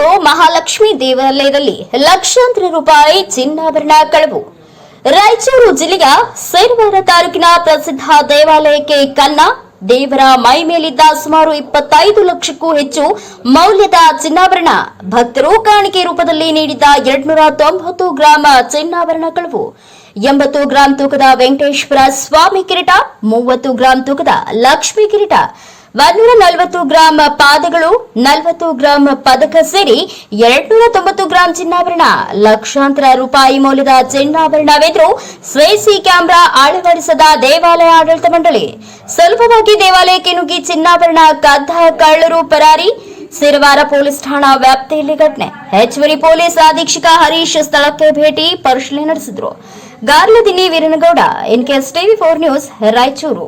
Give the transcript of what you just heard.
ರಾಯಚೂರು ಮಹಾಲಕ್ಷ್ಮಿ ದೇವಾಲಯದಲ್ಲಿ ಲಕ್ಷಾಂತರ ರೂಪಾಯಿ ಚಿನ್ನಾಭರಣ ಕಳವು. ರಾಯಚೂರು ಜಿಲ್ಲೆಯ ಸೇರ್ವಾರ ತಾಲೂಕಿನ ಪ್ರಸಿದ್ಧ ದೇವಾಲಯಕ್ಕೆ ಕನ್ನ, ದೇವರ ಮೈ ಮೇಲಿದ್ದ ಸುಮಾರು ಇಪ್ಪತ್ತೈದು ಲಕ್ಷಕ್ಕೂ ಹೆಚ್ಚು ಮೌಲ್ಯದ ಚಿನ್ನಾಭರಣ ಭಕ್ತರು ಕಾಣಿಕೆ ರೂಪದಲ್ಲಿ ನೀಡಿದ್ದ ಎರಡ್ನೂರ ತೊಂಬತ್ತು ಗ್ರಾಂ ಚಿನ್ನಾಭರಣ ಕಳವು. ಎಂಬತ್ತು ಗ್ರಾಂ ತೂಕದ ವೆಂಕಟೇಶ್ವರ ಸ್ವಾಮಿ ಕಿರೀಟ, ಮೂವತ್ತು ಗ್ರಾಂ ತೂಕದ ಲಕ್ಷ್ಮಿ ಕಿರೀಟ ಒಂದೂರ ನಲವತ್ತು ಗ್ರಾಂ ಪಾದಗಳು, ನಲವತ್ತು ಗ್ರಾಂ ಪದಕ ಸೇರಿ ಎರಡ್ನೂರ ತೊಂಬತ್ತು ಗ್ರಾಂ ಚಿನ್ನಾಭರಣ. ಲಕ್ಷಾಂತರ ರೂಪಾಯಿ ಮೌಲ್ಯದ ಚಿನ್ನಾಭರಣವೆದುರು ಸ್ವೇಸಿ ಕ್ಯಾಮೆರಾ ಅಳವಡಿಸದ ದೇವಾಲಯ ಆಡಳಿತ ಮಂಡಳಿ. ಸುಲಭವಾಗಿ ದೇವಾಲಯಕ್ಕೆ ನುಗ್ಗಿ ಚಿನ್ನಾಭರಣ, ಕದ್ದ, ಕಳ್ಳರು, ಪರಾರಿ. ಸಿರವಾರ ಪೊಲೀಸ್ ಠಾಣಾ ವ್ಯಾಪ್ತಿಯಲ್ಲಿ ಘಟನೆ. ಹೆಚ್ಚುವರಿ ಪೊಲೀಸ್ ಅಧೀಕ್ಷಕ ಹರೀಶ್ ಸ್ಥಳಕ್ಕೆ ಭೇಟಿ ಪರಿಶೀಲನೆ ನಡೆಸಿದ್ರು. Garladinni Veeranagouda, NKS TV four news, Raichur.